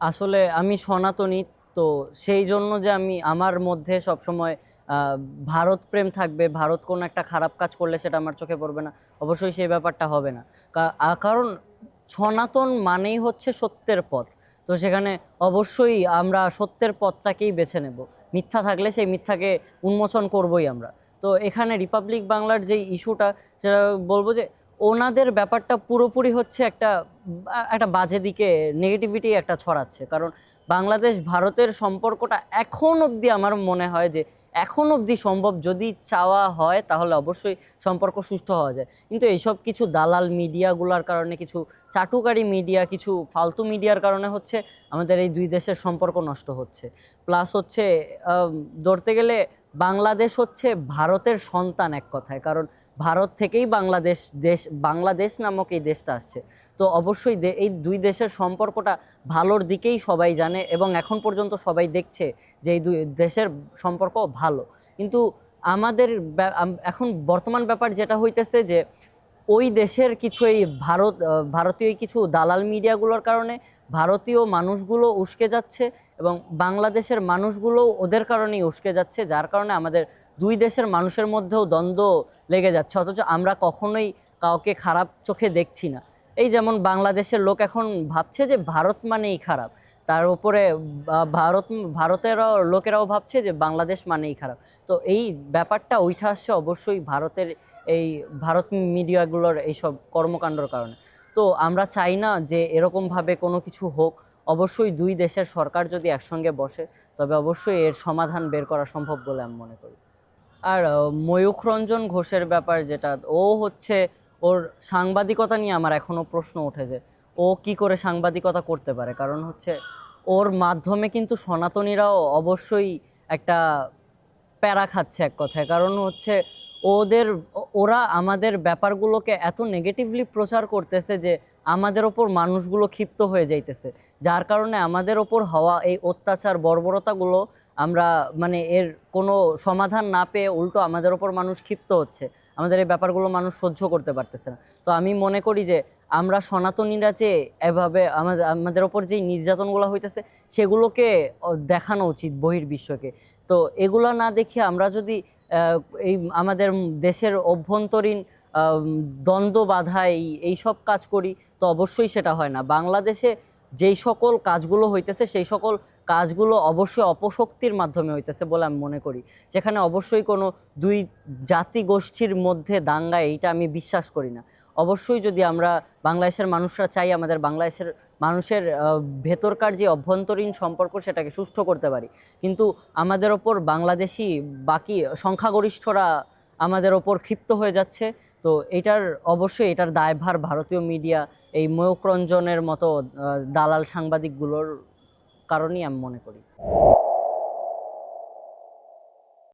আসলে আমি সনাতনী, তো সেই জন্য যে আমি, আমার মধ্যে সবসময় ভারত প্রেম থাকবে, ভারত কোনো একটা খারাপ কাজ করলে সেটা আমার চোখে পড়বে না, অবশ্যই সেই ব্যাপারটা হবে না। কারণ সনাতন মানেই হচ্ছে সত্যের পথ, তো সেখানে অবশ্যই আমরা সত্যের পথটাকেই বেছে নেব, মিথ্যা থাকলে সেই মিথ্যাকে উন্মোচন করবই আমরা। তো এখানে রিপাবলিক বাংলার যেই ইস্যুটা, সেটা বলব যে ওনাদের ব্যাপারটা পুরোপুরি হচ্ছে একটা একটা বাজে দিকে নেগেটিভিটি একটা ছড়াচ্ছে। কারণ বাংলাদেশ, ভারতের সম্পর্কটা এখন অবধি আমার মনে হয় যে, এখন অবধি সম্ভব যদি চাওয়া হয় তাহলে অবশ্যই সম্পর্ক সুষ্ঠু হওয়া যায়। কিন্তু এইসব কিছু দালাল মিডিয়াগুলোর কারণে, কিছু চাটুকারি মিডিয়া কিছু ফালতু মিডিয়ার কারণে হচ্ছে আমাদের এই দুই দেশের সম্পর্ক নষ্ট হচ্ছে। প্লাস হচ্ছে ধরতে গেলে বাংলাদেশ হচ্ছে ভারতের সন্তান এক কথায়। কারণ ভারত থেকেই বাংলাদেশ দেশ, বাংলাদেশ নামক এই দেশটা আসছে। তো অবশ্যই এই দুই দেশের সম্পর্কটা ভালোর দিকেই সবাই জানে এবং এখন পর্যন্ত সবাই দেখছে যে এই দুই দেশের সম্পর্ক ভালো। কিন্তু আমাদের এখন বর্তমান ব্যাপার যেটা হইতেছে যে ওই দেশের কিছু এই ভারত ভারতীয় কিছু দালাল মিডিয়াগুলোর কারণে ভারতীয় মানুষগুলো উস্কে যাচ্ছে এবং বাংলাদেশের মানুষগুলো ওদের কারণেই উস্কে যাচ্ছে, যার কারণে আমাদের দুই দেশের মানুষের মধ্যেও দ্বন্দ্ব লেগে যাচ্ছে, অথচ আমরা কখনোই কাউকে খারাপ চোখে দেখছি না। এই যেমন বাংলাদেশের লোক এখন ভাবছে যে ভারত মানেই খারাপ, তার উপরে ভারত, ভারতেরও লোকেরাও ভাবছে যে বাংলাদেশ মানেই খারাপ। তো এই ব্যাপারটা উঠে আসছে অবশ্যই ভারতের এই, ভারত মিডিয়াগুলোর এইসব কর্মকাণ্ডর কারণে। তো আমরা চাই না যে এরকমভাবে কোনো কিছু হোক, অবশ্যই দুই দেশের সরকার যদি একসঙ্গে বসে, তবে অবশ্যই এর সমাধান বের করা সম্ভব বলে আমি মনে করি। আর আহ, ময়ূখ রঞ্জন ঘোষের ব্যাপার যেটা ও হচ্ছে ওর সাংবাদিকতা নিয়ে আমার এখনও প্রশ্ন উঠেছে ও কি করে সাংবাদিকতা করতে পারে? কারণ হচ্ছে ওর মাধ্যমে কিন্তু সনাতনীরাও অবশ্যই একটা প্যারা খাচ্ছে এক কথায়। কারণ হচ্ছে ওদের ওরা আমাদের ব্যাপারগুলোকে এত নেগেটিভলি প্রচার করতেছে যে আমাদের ওপর মানুষগুলো ক্ষিপ্ত হয়ে যাইতেছে। যার কারণে আমাদের ওপর হওয়া এই অত্যাচার বর্বরতাগুলো আমরা মানে এর কোনো সমাধান না পেয়ে উল্টো আমাদের ওপর মানুষ ক্ষিপ্ত হচ্ছে। আমাদের এই ব্যাপারগুলো মানুষ সহ্য করতে পারতেছে না। তো আমি মনে করি যে আমরা সনাতনীরা যে এভাবে আমাদের আমাদের ওপর যেই নির্যাতনগুলো হইতেছে, সেগুলোকে দেখানো উচিত বহির্বিশ্বকে। তো এগুলো না দেখে আমরা যদি এই আমাদের দেশের অভ্যন্তরীণ দ্বন্দ্ব বাধা, এই, এইসব কাজ করি, তো অবশ্যই সেটা হয় না। বাংলাদেশে যেই সকল কাজগুলো হইতেছে, সেই সকল কাজগুলো অবশ্যই অপশক্তির মাধ্যমে হইতেছে বলে আমি মনে করি। যেখানে অবশ্যই কোনো দুই জাতি গোষ্ঠীর মধ্যে দাঙ্গা, এইটা আমি বিশ্বাস করি না। অবশ্যই যদি আমরা বাংলাদেশের মানুষরা চাই, আমাদের বাংলাদেশের মানুষের ভেতরকার যে অভ্যন্তরীণ সম্পর্ক, সেটাকে সুষ্ঠু করতে পারি। কিন্তু আমাদের ওপর বাংলাদেশি বাকি সংখ্যাগরিষ্ঠরা আমাদের ওপর ক্ষিপ্ত হয়ে যাচ্ছে। তো এটার, অবশ্যই এটার দায়ভার ভারতীয় মিডিয়া এই ময়ূকরঞ্জনের মতো দালাল সাংবাদিকগুলোর কারণেই আমি মনে করি।